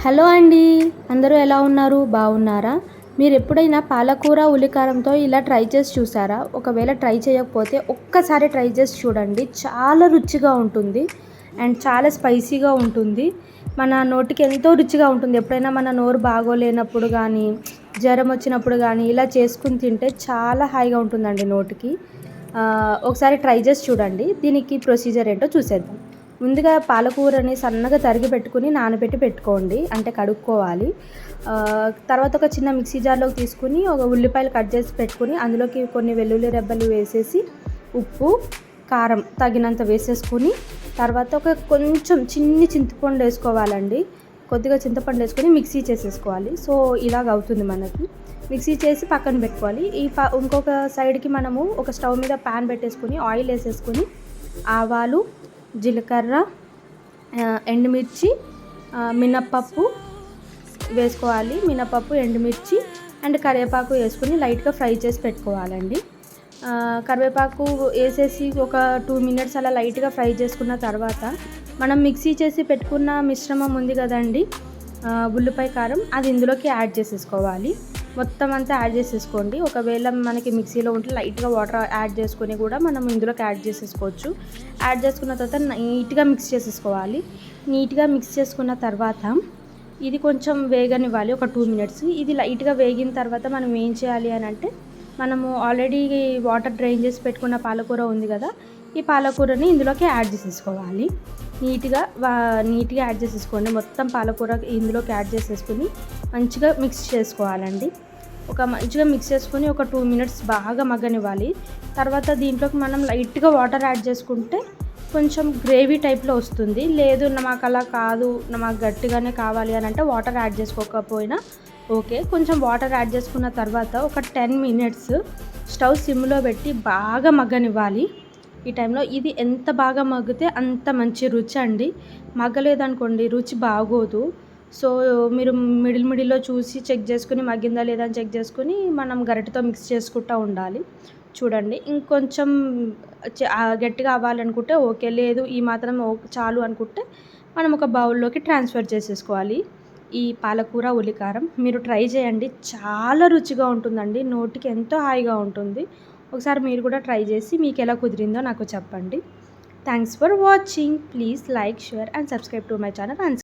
Hello అండి అందరూ ఎలా ఉన్నారు? బాగున్నారా? మీరు ఎప్పుడైనా పాలకూర ఉల్లికారంతో ఇలా ట్రై చేసి చూసారా? ఒకవేళ ట్రై చేయకపోతే ఒక్కసారి ట్రై చేసి చూడండి. చాలా రుచిగా ఉంటుంది అండ్ చాలా స్పైసీగా ఉంటుంది. మన నోటికి ఎంతో రుచిగా ఉంటుంది. ఎప్పుడైనా మన నోరు బాగోలేనప్పుడు కానీ జ్వరం వచ్చినప్పుడు కానీ ఇలా చేసుకుని తింటే చాలా హాయిగా ఉంటుందండి నోటికి. ఒకసారి ట్రై చేసి చూడండి. దీనికి ప్రొసీజర్ ఏంటో చూసేద్దాం. ముందుగా పాలకూరని సన్నగా తరిగి పెట్టుకుని నానబెట్టి పెట్టుకోండి. అంటే కడుక్కోవాలి. తర్వాత ఒక చిన్న మిక్సీ జార్లోకి తీసుకుని ఒక ఉల్లిపాయలు కట్ చేసి పెట్టుకుని అందులోకి కొన్ని వెల్లుల్లి రెబ్బలు వేసేసి ఉప్పు కారం తగినంత వేసేసుకుని తర్వాత ఒక కొంచెం చిన్ని చింతపండు వేసుకోవాలండి. కొద్దిగా చింతపండు వేసుకొని మిక్సీ చేసేసుకోవాలి. సో ఇలాగ అవుతుంది మనకి. మిక్సీ చేసి పక్కన పెట్టుకోవాలి. ఈ ఇంకొక సైడ్కి మనము ఒక స్టవ్ మీద ప్యాన్ పెట్టేసుకుని ఆయిల్ వేసేసుకొని ఆవాలు జీలకర్ర ఎండుమిర్చి మినప్పప్పు వేసుకోవాలి. మినపప్పు ఎండుమిర్చి అండ్ కరివేపాకు వేసుకుని లైట్గా ఫ్రై చేసి పెట్టుకోవాలండి. కరివేపాకు వేసేసి ఒక టూ మినిట్స్ అలా లైట్గా ఫ్రై చేసుకున్న తర్వాత మనం మిక్సీ చేసి పెట్టుకున్న మిశ్రమం ఉంది కదండి ఉల్లిపాయ కారం అది ఇందులోకి యాడ్ చేసేసుకోవాలి. మొత్తం అంతా యాడ్ చేసేసుకోండి. ఒకవేళ మనకి మిక్సీలో ఉంటే లైట్గా వాటర్ యాడ్ చేసుకొని కూడా మనం ఇందులోకి యాడ్ చేసేసుకోవచ్చు. యాడ్ చేసుకున్న తర్వాత నీట్గా మిక్స్ చేసేసుకోవాలి. నీట్గా మిక్స్ చేసుకున్న తర్వాత ఇది కొంచెం వేగనివ్వాలి ఒక టూ మినిట్స్ ఇది లైట్గా వేగిన తర్వాత మనం ఏం చేయాలి అని అంటే మనము ఆల్రెడీ వాటర్ డ్రైన్ చేసి పెట్టుకున్న పాలకూర ఉంది కదా ఈ పాలకూరని ఇందులోకి యాడ్ చేసేసుకోవాలి. నీట్గా నీట్గా యాడ్ చేసేసుకోండి. మొత్తం పాలకూర ఇందులోకి యాడ్ చేసేసుకుని మంచిగా మిక్స్ చేసుకోవాలండి. ఒక మంచిగా మిక్స్ చేసుకొని ఒక టూ మినిట్స్ బాగా మగ్గనివ్వాలి. తర్వాత దీంట్లోకి మనం లైట్గా వాటర్ యాడ్ చేసుకుంటే కొంచెం గ్రేవీ టైప్లో వస్తుంది. లేదు మాకు అలా కాదు మాకు గట్టిగానే కావాలి అని అంటే వాటర్ యాడ్ చేసుకోకపోయినా ఓకే. కొంచెం వాటర్ యాడ్ చేసుకున్న తర్వాత ఒక టెన్ మినిట్స్ స్టవ్ సిమ్లో పెట్టి బాగా మగ్గనివ్వాలి. ఈ టైంలో ఇది ఎంత బాగా మగ్గితే అంత మంచి రుచి అండి. మగ్గలేదనుకోండి రుచి బాగోదు. సో మీరు మిడిల్ మిడిల్లో చూసి చెక్ చేసుకుని మగ్గిందా లేదా అని చెక్ చేసుకుని మనం గరిటతో మిక్స్ చేసుకుంటూ ఉండాలి. చూడండి ఇంకొంచెం గట్టిగా అవ్వాలనుకుంటే ఓకే లేదు ఈ మాత్రం చాలు అనుకుంటే మనం ఒక బౌల్లోకి ట్రాన్స్ఫర్ చేసేసుకోవాలి. ఈ పాలకూర ఉల్లికారం మీరు ట్రై చేయండి. చాలా రుచిగా ఉంటుందండి. నోటికి ఎంతో హాయిగా ఉంటుంది. ఒకసారి మీరు కూడా ట్రై చేసి మీకు ఎలా కుదిరిందో నాకు చెప్పండి. Thanks for watching. Please like share and subscribe to my channel. And